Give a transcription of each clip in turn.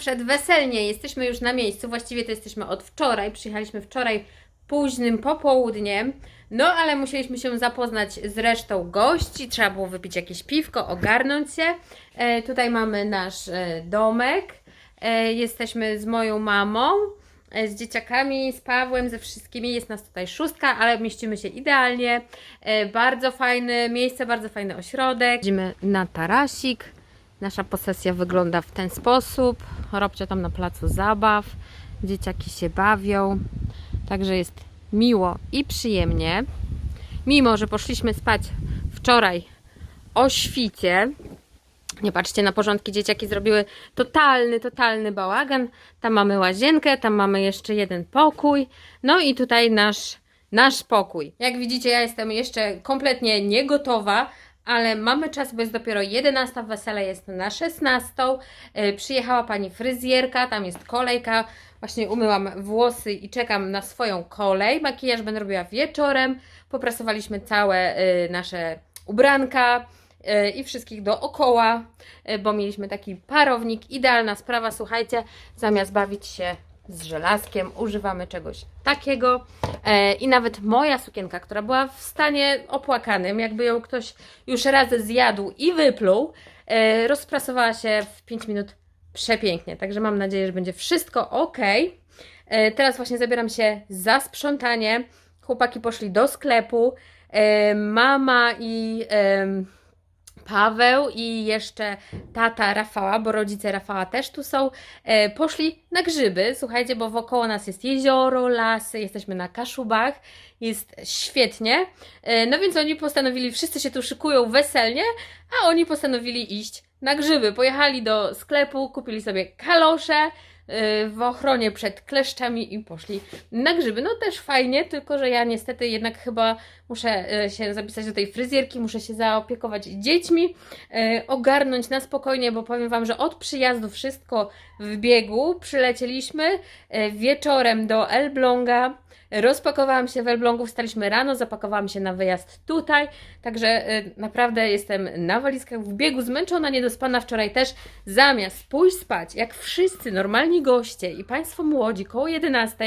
Przedweselnie. Jesteśmy już na miejscu. Właściwie to jesteśmy od wczoraj. Przyjechaliśmy wczoraj późnym popołudniem. No, ale musieliśmy się zapoznać z resztą gości. Trzeba było wypić jakieś piwko, ogarnąć się. E, tutaj mamy nasz e, domek. E, jesteśmy z moją mamą, e, z dzieciakami, z Pawłem, ze wszystkimi. Jest nas tutaj szóstka, ale mieścimy się idealnie. E, bardzo fajne miejsce, bardzo fajny ośrodek. Idziemy na tarasik. Nasza posesja wygląda w ten sposób. Robcia tam na placu zabaw. Dzieciaki się bawią. Także jest miło i przyjemnie. Mimo, że poszliśmy spać wczoraj o świcie. Nie patrzcie na porządki, dzieciaki zrobiły totalny, totalny bałagan. Tam mamy łazienkę, tam mamy jeszcze jeden pokój. No i tutaj nasz, nasz pokój. Jak widzicie, ja jestem jeszcze kompletnie niegotowa, ale mamy czas, bo jest dopiero 11, wesele jest na 16. Yy, Przyjechała pani fryzjerka, tam jest kolejka. Właśnie umyłam włosy i czekam na swoją kolej. Makijaż będę robiła wieczorem. Poprasowaliśmy całe yy, nasze ubranka yy, i wszystkich dookoła, bo mieliśmy taki parownik. Idealna sprawa, słuchajcie, zamiast bawić się z żelazkiem, używamy czegoś takiego. E, I nawet moja sukienka, która była w stanie opłakanym, jakby ją ktoś już raz zjadł i wypluł, e, rozprasowała się w 5 minut przepięknie. Także mam nadzieję, że będzie wszystko ok. E, Teraz właśnie zabieram się za sprzątanie. Chłopaki poszli do sklepu. E, Mama i em, Paweł i jeszcze tata Rafała, bo rodzice Rafała też tu są, e, poszli na grzyby. Słuchajcie, bo wokoło nas jest jezioro, lasy, jesteśmy na Kaszubach, jest świetnie. E, no więc oni postanowili, wszyscy się tu szykują weselnie, a oni postanowili iść na grzyby. Pojechali do sklepu, kupili sobie kalosze e, w ochronie przed kleszczami i poszli na grzyby. No też fajnie, tylko że ja niestety jednak chyba muszę e, się zapisać do tej fryzjerki, muszę się zaopiekować dziećmi, e, ogarnąć na spokojnie, bo powiem Wam, że od przyjazdu wszystko w biegu. Przylecieliśmy wieczorem do Elbląga, rozpakowałam się w Elblągu, wstaliśmy rano, zapakowałam się na wyjazd tutaj, także e, naprawdę jestem na walizkach w biegu, zmęczona, niedospana wczoraj też. Zamiast pójść spać, jak wszyscy normalni goście i Państwo młodzi, koło 11,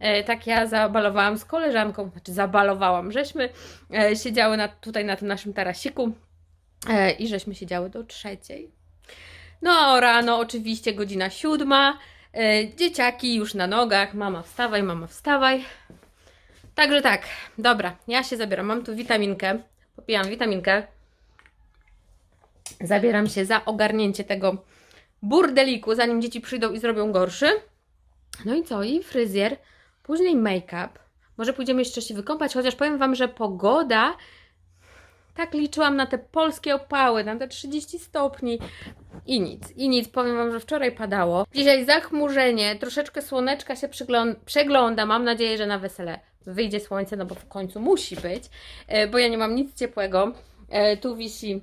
e, tak ja zabalowałam z koleżanką, znaczy zabalowałam, żeśmy e, siedziały na, tutaj na tym naszym tarasiku e, i żeśmy siedziały do trzeciej. No rano oczywiście godzina siódma, dzieciaki już na nogach, mama wstawaj, mama wstawaj. Także tak, dobra, ja się zabieram, mam tu witaminkę, popijam witaminkę. Zabieram się za ogarnięcie tego burdeliku, zanim dzieci przyjdą i zrobią gorszy. No i co? I fryzjer, później make-up. Może pójdziemy jeszcze się wykąpać, chociaż powiem Wam, że pogoda, tak liczyłam na te polskie opały, na te 30 stopni i nic. I nic, powiem Wam, że wczoraj padało. Dzisiaj zachmurzenie, troszeczkę słoneczka się przegląda. Mam nadzieję, że na wesele wyjdzie słońce, no bo w końcu musi być, e, bo ja nie mam nic ciepłego. E, Tu wisi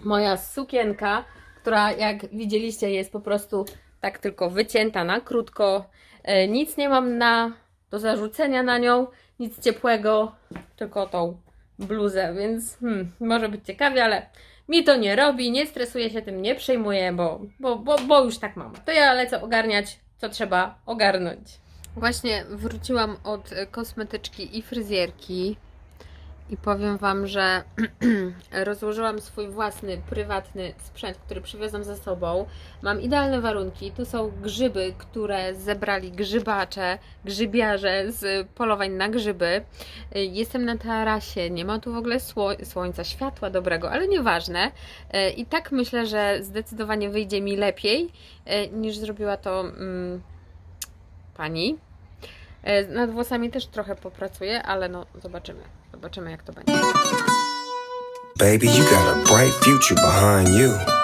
moja sukienka, która jak widzieliście jest po prostu tak tylko wycięta na krótko. E, Nic nie mam na, do zarzucenia na nią, nic ciepłego, tylko tą bluzę, więc hmm, może być ciekawie, ale mi to nie robi, nie stresuję się tym, nie przejmuję, bo, bo, bo, bo już tak mam. To ja lecę ogarniać, co trzeba ogarnąć. Właśnie wróciłam od kosmetyczki i fryzjerki i powiem Wam, że rozłożyłam swój własny, prywatny sprzęt, który przywiozłam ze sobą. Mam idealne warunki. Tu są grzyby, które zebrali grzybacze, grzybiarze z polowań na grzyby. Y, Jestem na tarasie, nie ma tu w ogóle sło- słońca, światła dobrego, ale nieważne. Y, I tak myślę, że zdecydowanie wyjdzie mi lepiej y, niż zrobiła to mm, pani. Y, Nad włosami też trochę popracuję, ale no zobaczymy. Zobaczymy jak to będzie. Baby, you got a bright future behind you.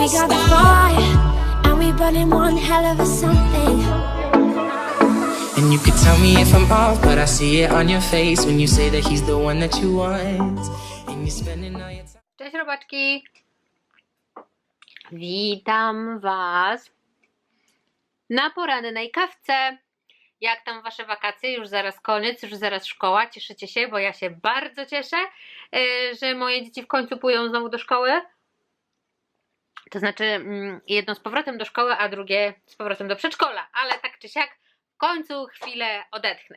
We got the fire, and we burning one hell of a something. And you could tell me if I'm off, but I see it on your face when you say that he's the one that you want. And you're spending all your time. Cześć robaczki! Witam Was na porannej kawce. Jak tam Wasze wakacje? Już zaraz koniec, już zaraz szkoła. Cieszycie się, bo ja się bardzo cieszę, e, że moje dzieci w końcu pójdą znowu do szkoły. To znaczy mm, jedno z powrotem do szkoły, a drugie z powrotem do przedszkola. Ale tak czy siak, w końcu chwilę odetchnę.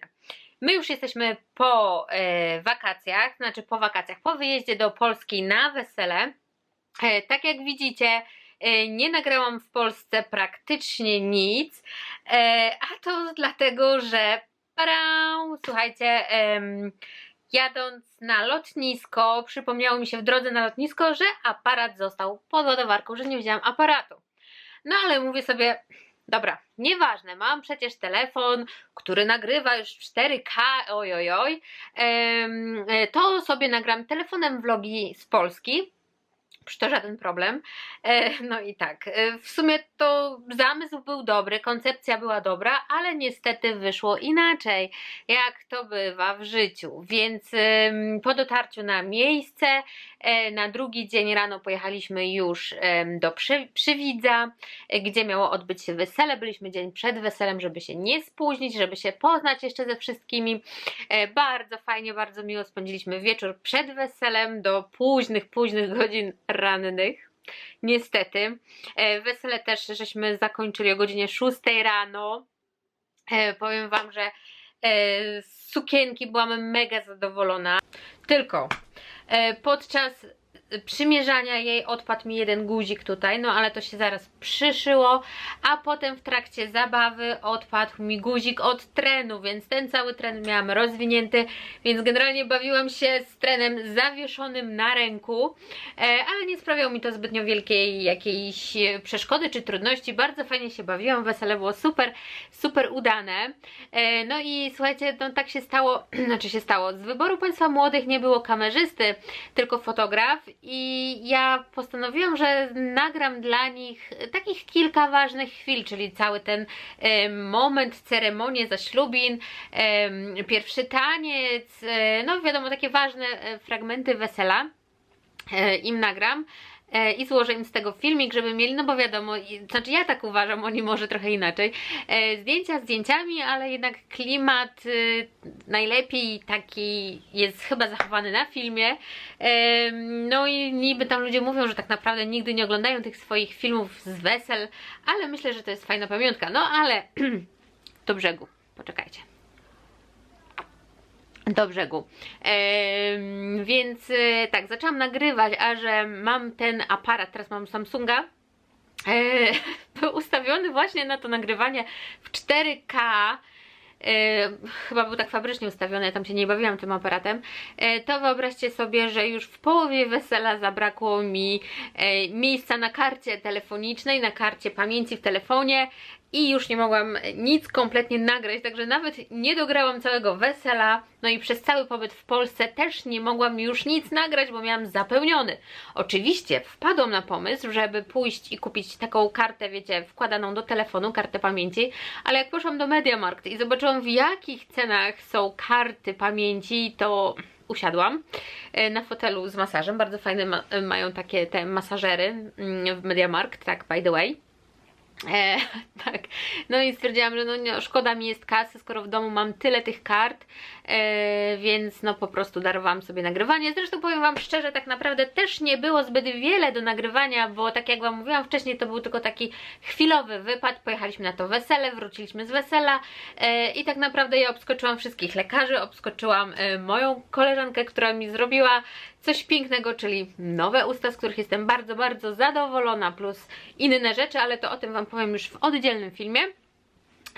My już jesteśmy po e, wakacjach, znaczy po wakacjach, po wyjeździe do Polski na wesele. E, tak jak widzicie, e, nie nagrałam w Polsce praktycznie nic, a to dlatego, że słuchajcie, jadąc na lotnisko, przypomniało mi się w drodze na lotnisko, że aparat został pod ładowarką, że nie wzięłam aparatu. No ale mówię sobie, dobra, nieważne, mam przecież telefon, który nagrywa już 4K, oj, oj, oj, em, e, to sobie nagram telefonem vlogi z Polski. To żaden problem. E, No i tak, e, w sumie to zamysł był dobry, koncepcja była dobra, ale niestety wyszło inaczej, jak to bywa w życiu. Więc po dotarciu na miejsce, e, na drugi dzień rano pojechaliśmy już do Przy, Przywidza, gdzie miało odbyć się wesele. Byliśmy dzień przed weselem, żeby się nie spóźnić, żeby się poznać jeszcze ze wszystkimi. Bardzo fajnie, bardzo miło spędziliśmy wieczór przed weselem do późnych, późnych godzin rannych. Niestety. E, Wesele też żeśmy zakończyli o godzinie 6 rano. E, Powiem Wam, że e, z sukienki byłam mega zadowolona. Tylko podczas przymierzania jej odpadł mi jeden guzik tutaj, no ale to się zaraz przyszyło, a potem w trakcie zabawy odpadł mi guzik od trenu, więc ten cały tren miałam rozwinięty, więc generalnie bawiłam się z trenem zawieszonym na ręku, e, ale nie sprawiało mi to zbytnio wielkiej jakiejś przeszkody czy trudności, bardzo fajnie się bawiłam, wesele było super, super udane, e, no i słuchajcie, no tak się stało, znaczy się stało, z wyboru Państwa Młodych nie było kamerzysty, tylko fotograf i ja postanowiłam, że nagram dla nich takich kilka ważnych chwil, czyli cały ten moment, ceremonię zaślubin, pierwszy taniec, e, no wiadomo, takie ważne e, fragmenty wesela e, im nagram. E, I złożę im z tego filmik, żeby mieli, no bo wiadomo, znaczy ja tak uważam, oni może trochę inaczej. E, zdjęcia zdjęciami, ale jednak klimat y, najlepiej taki jest chyba zachowany na filmie. Em, No i niby tam ludzie mówią, że tak naprawdę nigdy nie oglądają tych swoich filmów z wesel, ale myślę, że to jest fajna pamiątka. No ale do brzegu, poczekajcie. Do brzegu. Więc e, tak, zaczęłam nagrywać, a że mam ten aparat, teraz mam Samsunga. E, był ustawiony właśnie na to nagrywanie w 4K. E, chyba był tak fabrycznie ustawiony, ja tam się nie bawiłam tym aparatem, e, to wyobraźcie sobie, że już w połowie wesela zabrakło mi e, miejsca na karcie telefonicznej, na karcie pamięci w telefonie i już nie mogłam nic kompletnie nagrać, także nawet nie dograłam całego wesela, no i przez cały pobyt w Polsce też nie mogłam już nic nagrać, bo miałam zapełniony. Oczywiście wpadłam na pomysł, żeby pójść i kupić taką kartę, wiecie, wkładaną do telefonu, kartę pamięci, ale jak poszłam do Mediamarkt i zobaczyłam w jakich cenach są karty pamięci, to usiadłam e, na fotelu z masażem, bardzo fajne ma mają takie te masażery mm, w Mediamarkt, tak by the way. E, tak, no i stwierdziłam, że no nie, szkoda mi jest kasy, skoro w domu mam tyle tych kart, e, więc no po prostu darowałam sobie nagrywanie. Zresztą powiem Wam szczerze, tak naprawdę też nie było zbyt wiele do nagrywania, bo tak jak Wam mówiłam wcześniej, to był tylko taki chwilowy wypad. Pojechaliśmy na to wesele, wróciliśmy z wesela e, i tak naprawdę ja obskoczyłam wszystkich lekarzy, obskoczyłam e, moją koleżankę, która mi zrobiła coś pięknego, czyli nowe usta, z których jestem bardzo, bardzo zadowolona, plus inne rzeczy, ale to o tym Wam powiem już w oddzielnym filmie.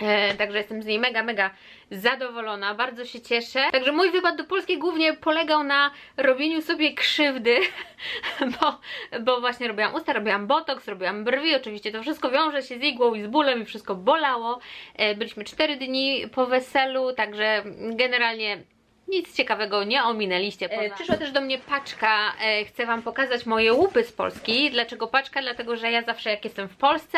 E, także jestem z niej mega, mega zadowolona, bardzo się cieszę. Także mój wypad do Polski głównie polegał na robieniu sobie krzywdy, bo, bo właśnie robiłam usta, robiłam botoks, robiłam brwi, oczywiście to wszystko wiąże się z igłą i z bólem i wszystko bolało. E, byliśmy 4 dni po weselu, także generalnie nic ciekawego nie ominęliście. E, przyszła też do mnie paczka. E, chcę Wam pokazać moje łupy z Polski. Dlaczego paczka? Dlatego, że ja zawsze jak jestem w Polsce,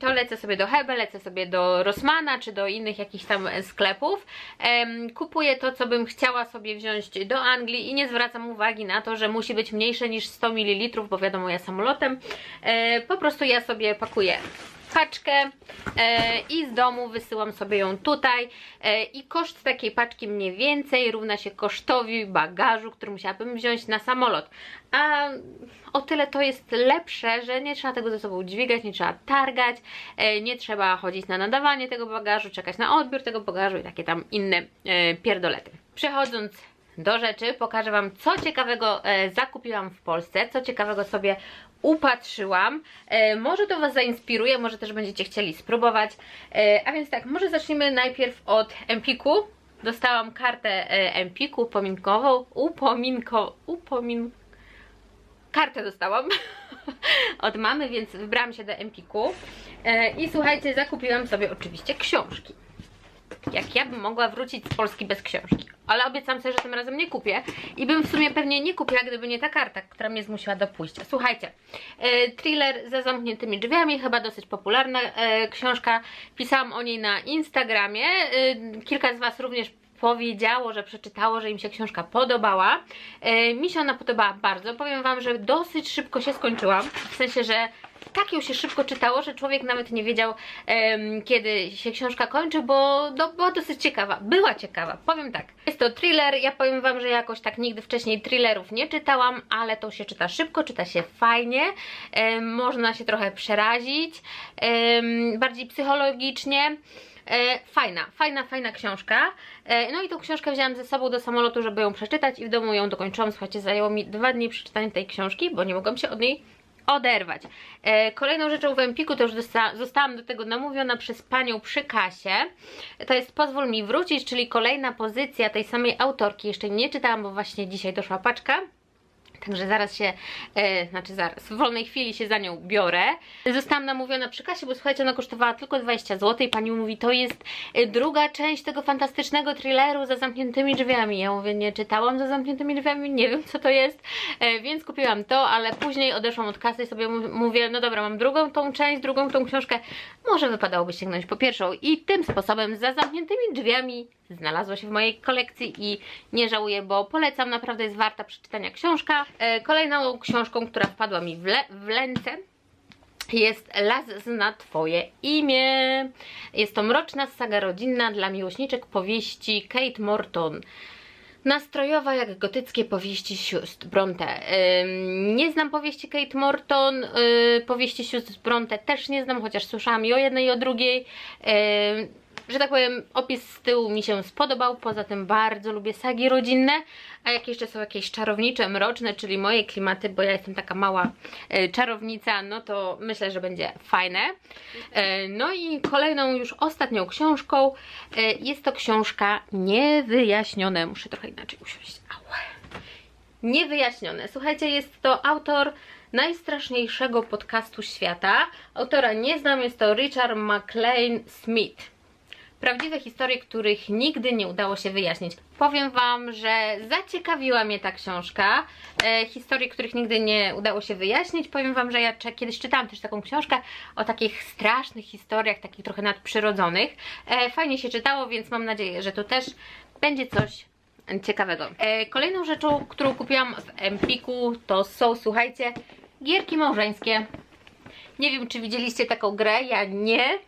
to lecę sobie do Hebe, lecę sobie do Rossmana, czy do innych jakichś tam e, sklepów. Kupuję to, co bym chciała sobie wziąć do Anglii i nie zwracam uwagi na to, że musi być mniejsze niż 100 ml, bo wiadomo, ja samolotem. Po prostu ja sobie pakuję paczkę e, i z domu wysyłam sobie ją tutaj e, i koszt takiej paczki mniej więcej równa się kosztowi bagażu, który musiałabym wziąć na samolot. A o tyle to jest lepsze, że nie trzeba tego ze sobą dźwigać, nie trzeba targać, e, nie trzeba chodzić na nadawanie tego bagażu, czekać na odbiór tego bagażu i takie tam inne e, pierdolety. Przechodząc do rzeczy, pokażę Wam, co ciekawego e, zakupiłam w Polsce, co ciekawego sobie upatrzyłam. E, może to Was zainspiruje, może też będziecie chcieli spróbować. E, a więc tak, może zacznijmy najpierw od Empiku. Dostałam kartę e, Empiku upominkową, upominko, upomin... Kartę dostałam od mamy, więc wybrałam się do Empiku. I słuchajcie, zakupiłam sobie oczywiście książki jak ja bym mogła wrócić z Polski bez książki. Ale obiecam sobie, że tym razem nie kupię. I bym w sumie pewnie nie kupiła, gdyby nie ta karta, która mnie zmusiła do pójścia. Słuchajcie, e, thriller za zamkniętymi drzwiami, chyba dosyć popularna e, książka. Pisałam o niej na Instagramie. E, kilka z Was również powiedziało, że przeczytało, że im się książka podobała. Mi się ona podobała bardzo. Powiem Wam, że dosyć szybko się skończyła. W sensie, że tak ją się szybko czytało, że człowiek nawet nie wiedział, kiedy się książka kończy, bo no, była dosyć ciekawa. Była ciekawa, powiem tak. Jest to thriller, ja powiem Wam, że jakoś tak nigdy wcześniej thrillerów nie czytałam, ale to się czyta szybko, czyta się fajnie, można się trochę przerazić, bardziej psychologicznie. E, fajna, fajna, fajna książka. E, no i tą książkę wzięłam ze sobą do samolotu, żeby ją przeczytać i w domu ją dokończyłam. Słuchajcie, zajęło mi dwa dni przeczytanie tej książki, bo nie mogłam się od niej oderwać. E, kolejną rzeczą w Empiku, to już zostałam do tego namówiona przez panią przy kasie, to jest Pozwól mi wrócić, czyli kolejna pozycja tej samej autorki. Jeszcze nie czytałam, bo właśnie dzisiaj doszła paczka. Także zaraz się, e, znaczy zaraz, w wolnej chwili się za nią biorę. Zostałam namówiona przy kasie, bo słuchajcie, ona kosztowała tylko 20 zł i pani mówi, to jest e, druga część tego fantastycznego thrilleru za zamkniętymi drzwiami. Ja mówię, nie czytałam za zamkniętymi drzwiami, nie wiem co to jest, e, więc kupiłam to, ale później odeszłam od kasy i sobie mów- mówię, no dobra, mam drugą tą część, drugą tą książkę, może wypadałoby sięgnąć po pierwszą i tym sposobem za zamkniętymi drzwiami znalazła się w mojej kolekcji i nie żałuję, bo polecam, naprawdę jest warta przeczytania książka. E, Kolejną książką, która wpadła mi w, w ręce jest Las zna Twoje imię. Jest to mroczna saga rodzinna dla miłośniczek powieści Kate Morton. Nastrojowa jak gotyckie powieści sióstr Bronte. Ym, nie znam powieści Kate Morton, yy, powieści sióstr Bronte też nie znam, chociaż słyszałam i o jednej i o drugiej. Ym, że tak powiem, opis z tyłu mi się spodobał, poza tym bardzo lubię sagi rodzinne, a jak jeszcze są jakieś czarownicze, mroczne, czyli moje klimaty, bo ja jestem taka mała e, czarownica, no to myślę, że będzie fajne. E, no i kolejną, już ostatnią książką e, jest to książka Niewyjaśnione. Muszę trochę inaczej usiąść. Ała. Niewyjaśnione. Słuchajcie, jest to autor najstraszniejszego podcastu świata. Autora nie znam, jest to Richard McLean Smith. Prawdziwe historie, których nigdy nie udało się wyjaśnić. Powiem Wam, że zaciekawiła mnie ta książka. E, historii, których nigdy nie udało się wyjaśnić. Powiem Wam, że ja kiedyś czytałam też taką książkę o takich strasznych historiach, takich trochę nadprzyrodzonych. E, fajnie się czytało, więc mam nadzieję, że to też będzie coś ciekawego. E, kolejną rzeczą, którą kupiłam w Empiku, to są, słuchajcie, gierki małżeńskie. Nie wiem, czy widzieliście taką grę, ja nie.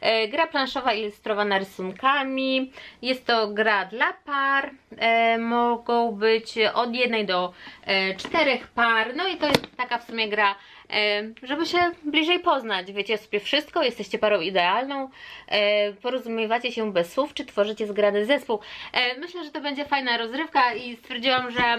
E, gra planszowa ilustrowana rysunkami. Jest to gra dla par. E, mogą być od jednej do e, czterech par. No i to jest taka w sumie gra żeby się bliżej poznać. Wiecie sobie wszystko, jesteście parą idealną, e, porozumiewacie się bez słów, czy tworzycie zgrany zespół. E, myślę, że to będzie fajna rozrywka i stwierdziłam, że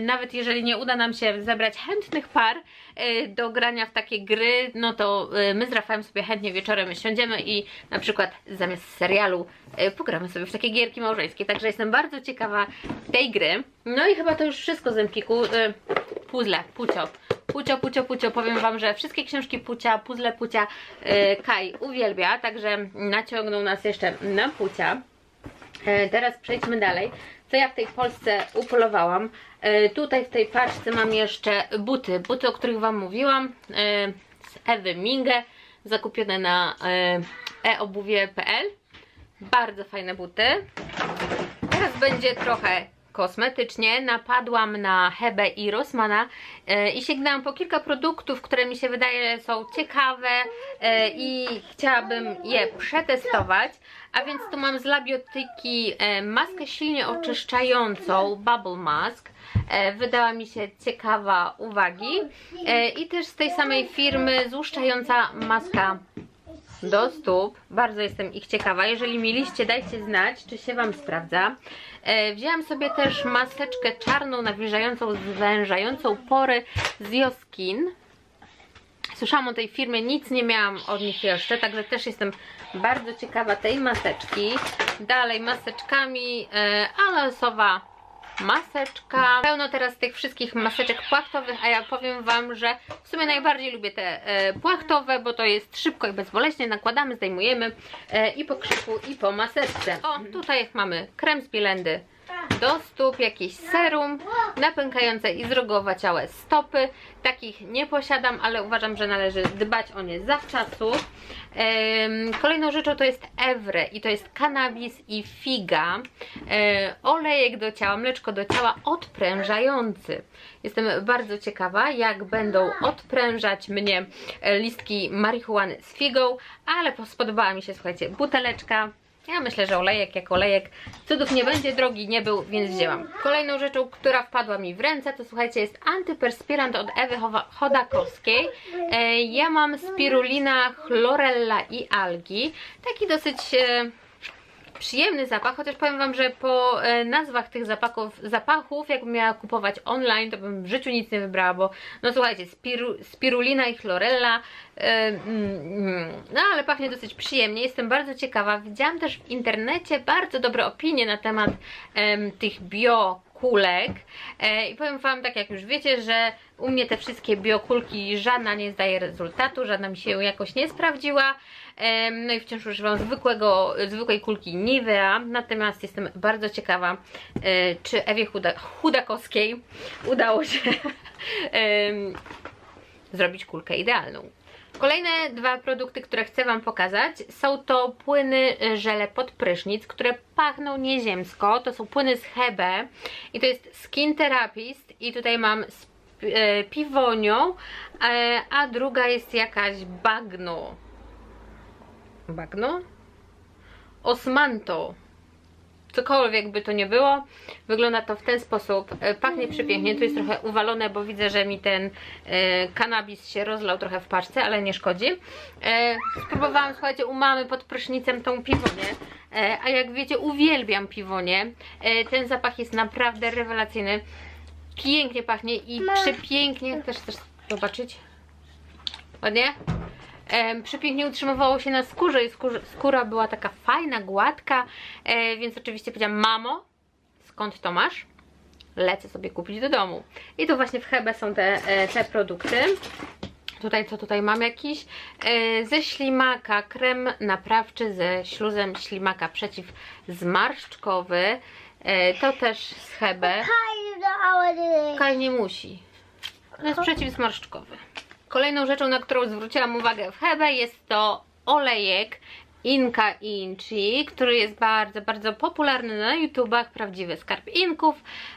nawet jeżeli nie uda nam się zebrać chętnych par e, do grania w takie gry, no to e, my z Rafałem sobie chętnie wieczorem siądziemy i na przykład zamiast serialu e, pogramy sobie w takie gierki małżeńskie. Także jestem bardzo ciekawa tej gry. No i chyba to już wszystko z Empiku. E, Puzzle, pucio. Pucio, pucio, pucio. Powiem Wam, że wszystkie książki pucia, puzzle pucia e, Kai uwielbia, także naciągnął nas jeszcze na pucia. E, Teraz przejdźmy dalej. Co ja w tej Polsce upolowałam? E, Tutaj w tej paczce mam jeszcze buty. Buty, o których Wam mówiłam. e, Z Ewy Minge. Zakupione na eobuwie.pl. Bardzo fajne buty. Teraz będzie trochę kosmetycznie. Napadłam na Hebe i Rossmana e, i sięgnęłam po kilka produktów, które mi się wydaje są ciekawe e, i chciałabym je przetestować. A więc tu mam z Labiotyki e, maskę silnie oczyszczającą Bubble Mask. Wydała mi się ciekawa uwagi. I też z tej samej firmy złuszczająca maska do stóp. Bardzo jestem ich ciekawa. Jeżeli mieliście, dajcie znać, czy się Wam sprawdza. E, wzięłam sobie też maseczkę czarną, nawilżającą, zwężającą pory z Joskin. Słyszałam o tej firmie, nic nie miałam od nich jeszcze, także też jestem bardzo ciekawa tej maseczki. Dalej maseczkami e, aloesowa maseczka. Pełno teraz tych wszystkich maseczek płachtowych, a ja powiem Wam, że w sumie najbardziej lubię te e, płachtowe, bo to jest szybko i bezboleśnie. Nakładamy, zdejmujemy e, i po krzyku, i po maseczce. O, tutaj mamy krem z bilendy do stóp, jakiś serum napękające i zrogowaciałe stopy. Takich nie posiadam, ale uważam, że należy dbać o nie zawczasu. Kolejną rzeczą to jest Evre i to jest kanabis i figa. E, Olejek do ciała, mleczko do ciała odprężający. Jestem bardzo ciekawa, jak będą odprężać mnie e, listki marihuany z figą, ale spodobała mi się, słuchajcie, buteleczka. Ja myślę, że olejek jak olejek cudów nie będzie, drogi nie był, więc wzięłam. Kolejną rzeczą, która wpadła mi w ręce, to słuchajcie, jest antyperspirant od Ewy Chodakowskiej. E, ja mam spirulina, chlorella i algi. Taki dosyć... E, przyjemny zapach, chociaż powiem Wam, że po e, nazwach tych zapachów, zapachów, jakbym miała kupować online, to bym w życiu nic nie wybrała, bo no słuchajcie, spiru, spirulina i chlorella, mm, no ale pachnie dosyć przyjemnie, jestem bardzo ciekawa. Widziałam też w internecie bardzo dobre opinie na temat em, tych bio kulek e, i powiem Wam, tak jak już wiecie, że u mnie te wszystkie biokulki żadna nie zdaje rezultatu, żadna mi się jakoś nie sprawdziła. Em, no i wciąż używam zwykłego, zwykłej kulki Nivea, natomiast jestem bardzo ciekawa, e, czy Ewie Chuda, Chudakowskiej udało się zrobić kulkę idealną. Kolejne dwa produkty, które chcę Wam pokazać, są to płyny e, żele pod prysznic, które pachną nieziemsko. To są płyny z Hebe i to jest Skin Therapist i tutaj mam z e, piwonią, e, a druga jest jakaś bagno. Bagno? Osmanto. Cokolwiek by to nie było, wygląda to w ten sposób. E, Pachnie przepięknie, tu jest trochę uwalone, bo widzę, że mi ten e, kanabis się rozlał trochę w paczce, ale nie szkodzi. E, spróbowałam, słuchajcie, u mamy pod prysznicem tą piwonię, a jak wiecie, uwielbiam piwonię. Ten zapach jest naprawdę rewelacyjny. Pięknie pachnie i przepięknie, też chcesz zobaczyć? Ładnie? Przepięknie utrzymywało się na skórze i skórze, skóra była taka fajna, gładka, e, więc oczywiście powiedziałam, mamo, skąd to masz? Lecę sobie kupić do domu. I tu właśnie w Hebe są te, e, te produkty. Tutaj co tutaj mam jakiś? E, ze ślimaka krem naprawczy ze śluzem ślimaka przeciwzmarszczkowy. E, to też z Hebe. Kaj nie musi. To jest przeciwzmarszczkowy. Kolejną rzeczą, na którą zwróciłam uwagę w Hebe jest to olejek Inka Inchi, który jest bardzo, bardzo popularny na YouTubach, prawdziwy skarb inków.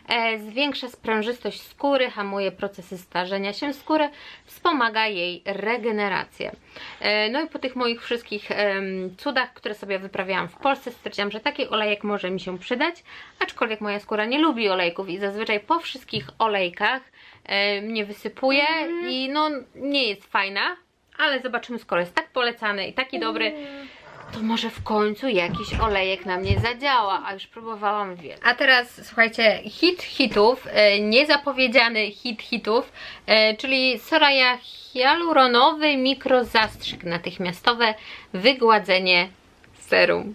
E, zwiększa sprężystość skóry, hamuje procesy starzenia się skóry, wspomaga jej regenerację. E, no i po tych moich wszystkich em, cudach, które sobie wyprawiałam w Polsce, stwierdziłam, że taki olejek może mi się przydać, aczkolwiek moja skóra nie lubi olejków i zazwyczaj po wszystkich olejkach e, mnie wysypuje i no nie jest fajna, ale zobaczymy, skoro jest tak polecany i taki dobry, to może w końcu jakiś olejek na mnie zadziała, a już próbowałam wiele. A teraz słuchajcie, hit hitów, e, niezapowiedziany hit hitów, e, czyli Soraya hialuronowy mikrozastrzyk natychmiastowe wygładzenie serum.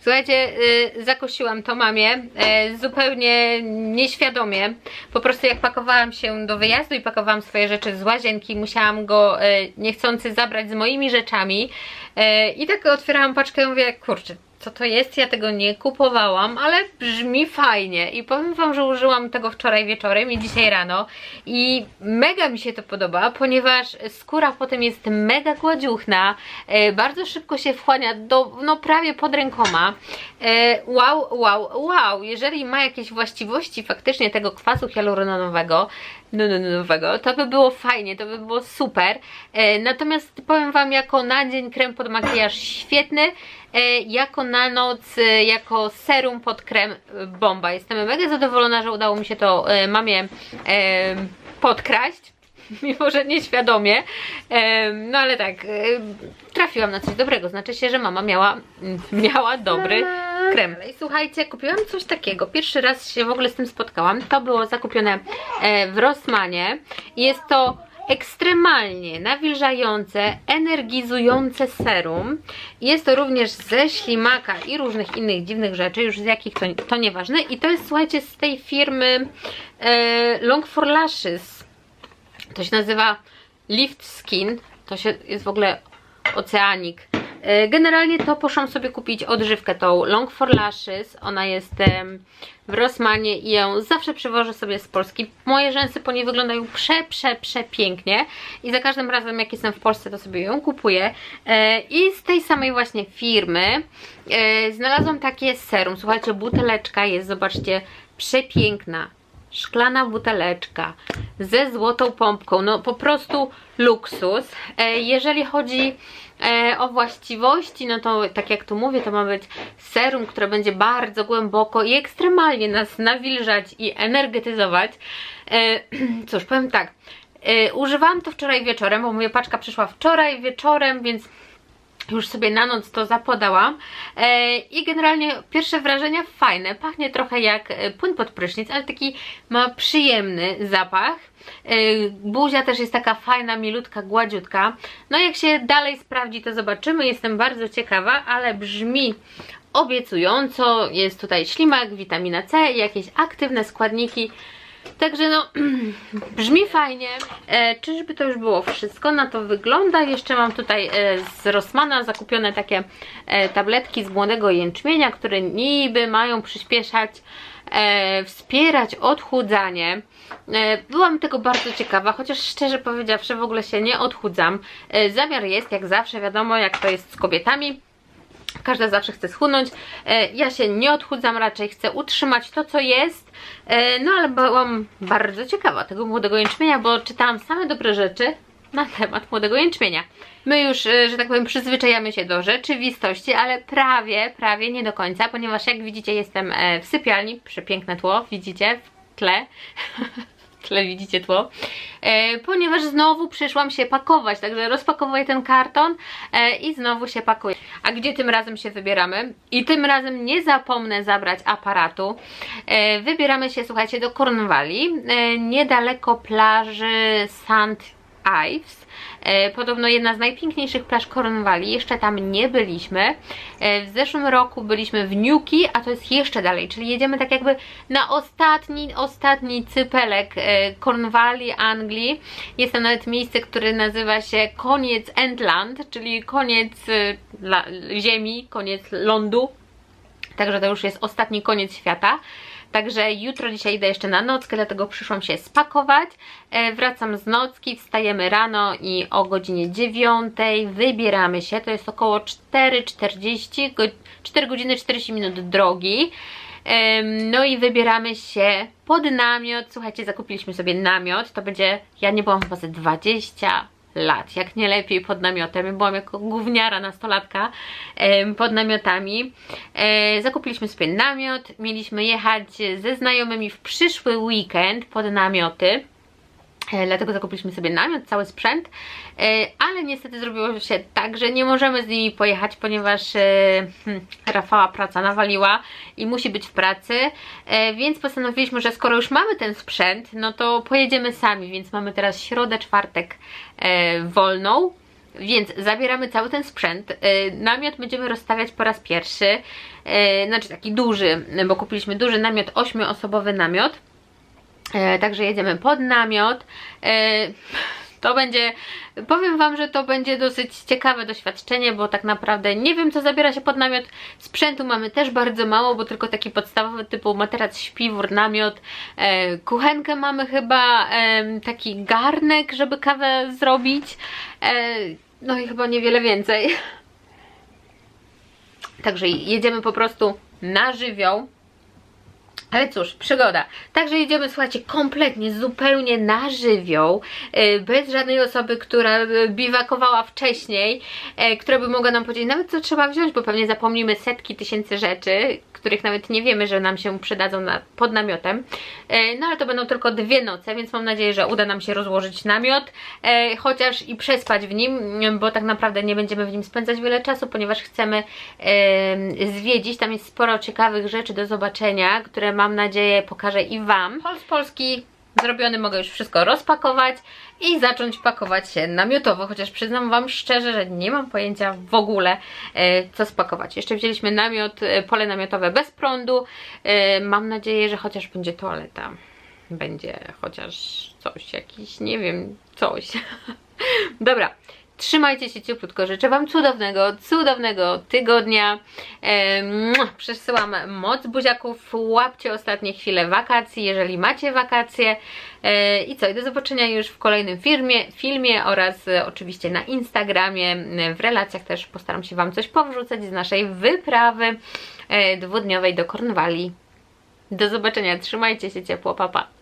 Słuchajcie, y, zakosiłam to mamie y, zupełnie nieświadomie. Po prostu jak pakowałam się do wyjazdu i pakowałam swoje rzeczy z łazienki, musiałam go y, niechcący zabrać z moimi rzeczami. I tak otwierałam paczkę i mówię, kurczę, co to jest? Ja tego nie kupowałam, ale brzmi fajnie. I powiem Wam, że użyłam tego wczoraj wieczorem i dzisiaj rano. I mega mi się to podoba, ponieważ skóra potem jest mega gładziuchna, e, bardzo szybko się wchłania do, no prawie pod rękoma. E, wow, wow, wow. Jeżeli ma jakieś właściwości faktycznie tego kwasu hialuronowego, no, no, no, nowego, to by było fajnie, to by było super. E, natomiast powiem Wam, jako na dzień krem pod makijaż świetny, jako na noc, e, jako serum pod krem e, bomba. Jestem mega zadowolona, że udało mi się to e, mamie e, podkraść. Mimo, że nieświadomie. E, no ale tak, e, trafiłam na coś dobrego. Znaczy się, że mama miała, miała dobry krem. I słuchajcie, kupiłam coś takiego. Pierwszy raz się w ogóle z tym spotkałam. To było zakupione e, w Rossmanie. Jest to ekstremalnie nawilżające, energizujące serum. Jest to również ze ślimaka i różnych innych dziwnych rzeczy, już z jakich to, to nieważne. I to jest, słuchajcie, z tej firmy e, Long for Lashes. To się nazywa Lift Skin. To się jest w ogóle oceanik. E, Generalnie to poszłam sobie kupić odżywkę tą Long for Lashes. Ona jest w Rossmanie i ją zawsze przywożę sobie z Polski. Moje rzęsy po niej wyglądają prze, prze, przepięknie i za każdym razem jak jestem w Polsce to sobie ją kupuję. E, I z tej samej właśnie firmy e, znalazłam takie serum. Słuchajcie, buteleczka jest, zobaczcie, przepiękna szklana buteleczka ze złotą pompką, no po prostu luksus. E, Jeżeli chodzi e, o właściwości, no to tak jak tu mówię, to ma być serum, które będzie bardzo głęboko i ekstremalnie nas nawilżać i energetyzować. E, Cóż, powiem tak, używałam to wczoraj wieczorem, bo mówię, paczka przyszła wczoraj wieczorem, więc już sobie na noc to zapodałam e, i generalnie pierwsze wrażenia fajne, pachnie trochę jak e, płyn pod prysznic, ale taki ma przyjemny zapach. E, buzia też jest taka fajna, milutka, gładziutka. No jak się dalej sprawdzi to zobaczymy, jestem bardzo ciekawa, ale brzmi obiecująco, jest tutaj ślimak, witamina C jakieś aktywne składniki Także no, brzmi fajnie. E, czyżby to już było wszystko? Na to wygląda. Jeszcze mam tutaj e, z Rossmana zakupione takie e, tabletki z młodego jęczmienia, które niby mają przyspieszać, e, wspierać odchudzanie. E, Byłam tego bardzo ciekawa, chociaż szczerze powiedziawszy w ogóle się nie odchudzam. E, Zamiar jest, jak zawsze, wiadomo jak to jest z kobietami. Każda zawsze chce schudnąć. E, Ja się nie odchudzam, raczej chcę utrzymać to, co jest. E, No ale byłam bardzo ciekawa tego młodego jęczmienia, bo czytałam same dobre rzeczy na temat młodego jęczmienia. My już, e, że tak powiem, przyzwyczajamy się do rzeczywistości, ale prawie, prawie nie do końca, ponieważ jak widzicie jestem w sypialni, przepiękne tło, widzicie w tle. W tle widzicie tło, e, ponieważ znowu przyszłam się pakować, także rozpakowuję ten karton e, i znowu się pakuję. A gdzie tym razem się wybieramy? I tym razem nie zapomnę zabrać aparatu. E, wybieramy się, słuchajcie, do Cornwalli, e, niedaleko plaży St. Ives. E, Podobno jedna z najpiękniejszych plaż Cornwalli. Jeszcze tam nie byliśmy. E, W zeszłym roku byliśmy w Newquay, a to jest jeszcze dalej, czyli jedziemy tak jakby na ostatni, ostatni cypelek e, Cornwalli, Anglii. Jest tam nawet miejsce, które nazywa się koniec Endland, czyli koniec e, ziemi, koniec lądu. Także to już jest ostatni koniec świata. Także jutro, dzisiaj idę jeszcze na nockę, dlatego przyszłam się spakować. E, wracam z nocki, wstajemy rano i o godzinie 9 wybieramy się. To jest około 4.40, go, 4 godziny 40 minut drogi. No i wybieramy się pod namiot. Słuchajcie, zakupiliśmy sobie namiot. To będzie, ja nie byłam chyba ze 20 lat, jak nie lepiej pod namiotem. Ja byłam jako gówniara nastolatka pod namiotami. E, zakupiliśmy sobie namiot. Mieliśmy jechać ze znajomymi w przyszły weekend pod namioty. E, Dlatego zakupiliśmy sobie namiot, cały sprzęt, e, ale niestety zrobiło się tak, że nie możemy z nimi pojechać, ponieważ e, hmm, Rafała praca nawaliła i musi być w pracy, więc postanowiliśmy, że skoro już mamy ten sprzęt, no to pojedziemy sami, więc mamy teraz środę, czwartek wolną. Więc zabieramy cały ten sprzęt. Namiot będziemy rozstawiać po raz pierwszy. Znaczy taki duży, bo kupiliśmy duży namiot, ośmioosobowy namiot. E, także jedziemy pod namiot. E, to będzie, powiem Wam, że to będzie dosyć ciekawe doświadczenie, bo tak naprawdę nie wiem, co zabiera się pod namiot. Sprzętu mamy też bardzo mało, bo tylko taki podstawowy typu materac, śpiwór, namiot. E, kuchenkę mamy chyba, taki garnek, żeby kawę zrobić. No i chyba niewiele więcej. Także jedziemy po prostu na żywioł. Ale cóż, przygoda. Także jedziemy, słuchajcie, kompletnie, zupełnie na żywioł, yy, bez żadnej osoby, która biwakowała wcześniej, yy, która by mogła nam powiedzieć nawet co trzeba wziąć, bo pewnie zapomnimy setki tysięcy rzeczy, których nawet nie wiemy, że nam się przydadzą na, pod namiotem. Yy, No ale to będą tylko dwie noce, więc mam nadzieję, że uda nam się rozłożyć namiot, yy, chociaż i przespać w nim, bo tak naprawdę nie będziemy w nim spędzać wiele czasu, ponieważ chcemy yy, zwiedzić. Tam jest sporo ciekawych rzeczy do zobaczenia, które mam nadzieję pokażę i Wam. Hol z Polski zrobiony, mogę już wszystko rozpakować i zacząć pakować się namiotowo, chociaż przyznam Wam szczerze, że nie mam pojęcia w ogóle e, co spakować. Jeszcze wzięliśmy namiot, e, pole namiotowe bez prądu. E, mam nadzieję, że chociaż będzie toaleta. Będzie chociaż coś, jakiś, nie wiem, coś. Dobra, Trzymajcie się cieplutko. Życzę Wam cudownego, cudownego tygodnia. E, przesyłam moc buziaków. Łapcie ostatnie chwile wakacji, jeżeli macie wakacje. E, I co? Do zobaczenia już w kolejnym firmie, filmie oraz e, oczywiście na Instagramie. W relacjach też postaram się Wam coś powrzucać z naszej wyprawy dwudniowej do Kornwali. Do zobaczenia. Trzymajcie się ciepło. Pa, pa.